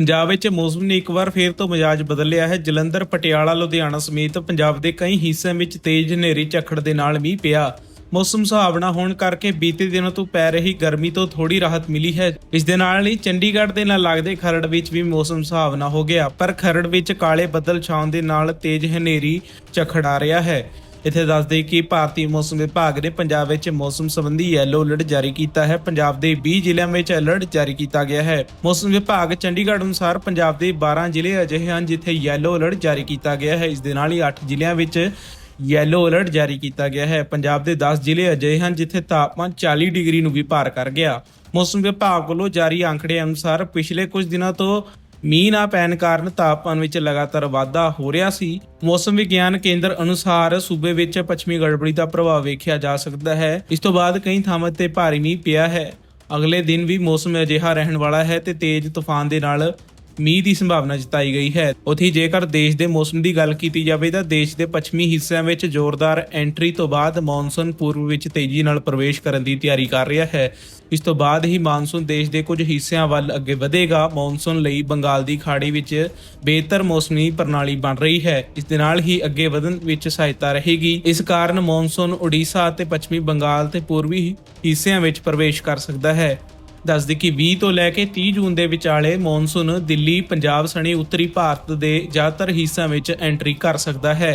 ਪੰਜਾਬ ਵਿੱਚ ਮੌਸਮ ਨੇ ਇੱਕ ਵਾਰ ਫੇਰ ਤੋਂ ਮਜ਼ਾਜ ਬਦਲ ਲਿਆ ਹੈ। ਜਲੰਧਰ, ਪਟਿਆਲਾ, ਲੁਧਿਆਣਾ ਸਮੇਤ ਪੰਜਾਬ ਦੇ ਕਈ ਹਿੱਸਿਆਂ ਵਿੱਚ ਤੇਜ਼ ਹਨੇਰੀ ਝੱਖੜ ਦੇ ਨਾਲ ਮੀਂਹ ਪਿਆ। ਮੌਸਮ ਸੁਹਾਵਣਾ ਹੋਣ ਕਰਕੇ ਬੀਤੇ ਦਿਨਾਂ ਤੋਂ ਪੈ ਰਹੀ ਗਰਮੀ ਤੋਂ ਥੋੜੀ ਰਾਹਤ ਮਿਲੀ ਹੈ। ਇਸ ਦੇ ਨਾਲ ਹੀ ਚੰਡੀਗੜ੍ਹ ਦੇ ਨਾਲ ਲੱਗਦੇ ਖਰੜ ਵਿੱਚ ਵੀ ਮੌਸਮ ਸੁਹਾਵਣਾ ਹੋ ਗਿਆ। ਪਰ ਖਰੜ ਵਿੱਚ ਕਾਲੇ ਬੱਦਲ ਛਾਉਣ ਦੇ ਨਾਲ ਤੇਜ਼ ਹਨੇਰੀ ਝੱਖੜ ਆ ਰਿਹਾ ਹੈ। ਇੱਥੇ ਦੱਸ ਦੇਈਏ ਕਿ ਭਾਰਤੀ ਮੌਸਮ ਵਿਭਾਗ ਨੇ ਪੰਜਾਬ ਵਿੱਚ ਮੌਸਮ ਸੰਬੰਧੀ ਯੈਲੋ ਅਲਰਟ ਜਾਰੀ ਕੀਤਾ ਹੈ। ਪੰਜਾਬ ਦੇ 20 ਜ਼ਿਲ੍ਹਿਆਂ ਵਿੱਚ ਅਲਰਟ ਜਾਰੀ ਕੀਤਾ ਗਿਆ ਹੈ। ਮੌਸਮ ਵਿਭਾਗ ਚੰਡੀਗੜ੍ਹ ਅਨੁਸਾਰ ਪੰਜਾਬ ਦੇ 12 ਜ਼ਿਲ੍ਹੇ ਅਜਿਹੇ ਹਨ ਜਿੱਥੇ ਯੈਲੋ ਅਲਰਟ ਜਾਰੀ ਕੀਤਾ ਗਿਆ ਹੈ। ਇਸ ਦੇ ਨਾਲ ਹੀ 8 ਜ਼ਿਲ੍ਹਿਆਂ ਵਿੱਚ ਯੈਲੋ ਅਲਰਟ ਜਾਰੀ ਕੀਤਾ ਗਿਆ ਹੈ। ਪੰਜਾਬ ਦੇ 10 ਜ਼ਿਲ੍ਹੇ ਅਜਿਹੇ ਹਨ ਜਿੱਥੇ ਤਾਪਮਾਨ 40 ਡਿਗਰੀ ਨੂੰ ਵੀ ਪਾਰ ਕਰ ਗਿਆ। ਮੌਸਮ ਵਿਭਾਗ ਵੱਲੋਂ ਜਾਰੀ ਅੰਕੜੇ ਅਨੁਸਾਰ ਪਿਛਲੇ ਕੁਝ ਦਿਨਾਂ ਤੋਂ ਮੀਂਹ ਨਾ ਪੈਣ ਕਾਰਨ ਤਾਪਮਾਨ ਵਿੱਚ ਲਗਾਤਾਰ ਵਾਧਾ ਹੋ ਰਿਹਾ ਸੀ। ਮੌਸਮ ਵਿਗਿਆਨ ਕੇਂਦਰ ਅਨੁਸਾਰ ਸੂਬੇ ਵਿੱਚ ਪੱਛਮੀ ਗੜਬੜੀ ਦਾ ਪ੍ਰਭਾਵ ਵੇਖਿਆ ਜਾ ਸਕਦਾ ਹੈ। ਇਸ ਤੋਂ ਬਾਅਦ ਕਈ ਥਾਵਾਂ ਤੇ ਭਾਰੀ ਮੀਂਹ ਪਿਆ ਹੈ। ਅਗਲੇ ਦਿਨ ਵੀ ਮੌਸਮ ਅਜਿਹਾ ਰਹਿਣ ਵਾਲਾ ਹੈ ਤੇ ਤੇਜ਼ ਤੂਫਾਨ ਦੇ ਨਾਲ ਮੀਂਹ ਦੀ ਸੰਭਾਵਨਾ ਜਤਾਈ ਗਈ ਹੈ। ਉਥੇ ਜੇਕਰ ਦੇਸ਼ ਦੇ ਮੌਸਮ ਦੀ ਗੱਲ ਕੀਤੀ ਜਾਵੇ ਤਾਂ ਦੇਸ਼ ਦੇ ਪੱਛਮੀ ਹਿੱਸਿਆਂ ਵਿੱਚ ਜ਼ੋਰਦਾਰ ਐਂਟਰੀ ਤੋਂ ਬਾਅਦ ਮੌਨਸੂਨ ਪੂਰਬ ਵਿੱਚ ਤੇਜ਼ੀ ਨਾਲ ਪ੍ਰਵੇਸ਼ ਕਰਨ ਦੀ ਤਿਆਰੀ ਕਰ ਰਿਹਾ ਹੈ। ਇਸ ਤੋਂ ਬਾਅਦ ਹੀ ਮਾਨਸੂਨ ਦੇਸ਼ ਦੇ ਕੁਝ ਹਿੱਸਿਆਂ ਵੱਲ ਅੱਗੇ ਵਧੇਗਾ। ਮੌਨਸੂਨ ਲਈ ਬੰਗਾਲ ਦੀ ਖਾੜੀ ਵਿੱਚ ਬਿਹਤਰ ਮੌਸਮੀ ਪ੍ਰਣਾਲੀ ਬਣ ਰਹੀ ਹੈ। ਇਸ ਦੇ ਨਾਲ ਹੀ ਅੱਗੇ ਵਧਣ ਵਿੱਚ ਸਹਾਇਤਾ ਰਹੇਗੀ। ਇਸ ਕਾਰਨ ਮੌਨਸੂਨ ਉੜੀਸਾ ਅਤੇ ਪੱਛਮੀ ਬੰਗਾਲ ਤੇ ਪੂਰਬੀ ਹਿੱਸਿਆਂ ਵਿੱਚ ਪ੍ਰਵੇਸ਼ ਕਰ ਸਕਦਾ ਹੈ। ਦੱਸਦੇ ਕਿ 20 ਤੋਂ ਲੈ ਕੇ 30 ਜੂਨ ਦੇ ਵਿਚਾਲੇ ਮੌਨਸੂਨ ਦਿੱਲੀ, ਪੰਜਾਬ ਸਣੇ, ਉੱਤਰੀ ਭਾਰਤ ਦੇ ਜ਼ਿਆਦਾਤਰ ਹਿੱਸਿਆਂ ਵਿੱਚ ਐਂਟਰੀ ਕਰ ਸਕਦਾ ਹੈ।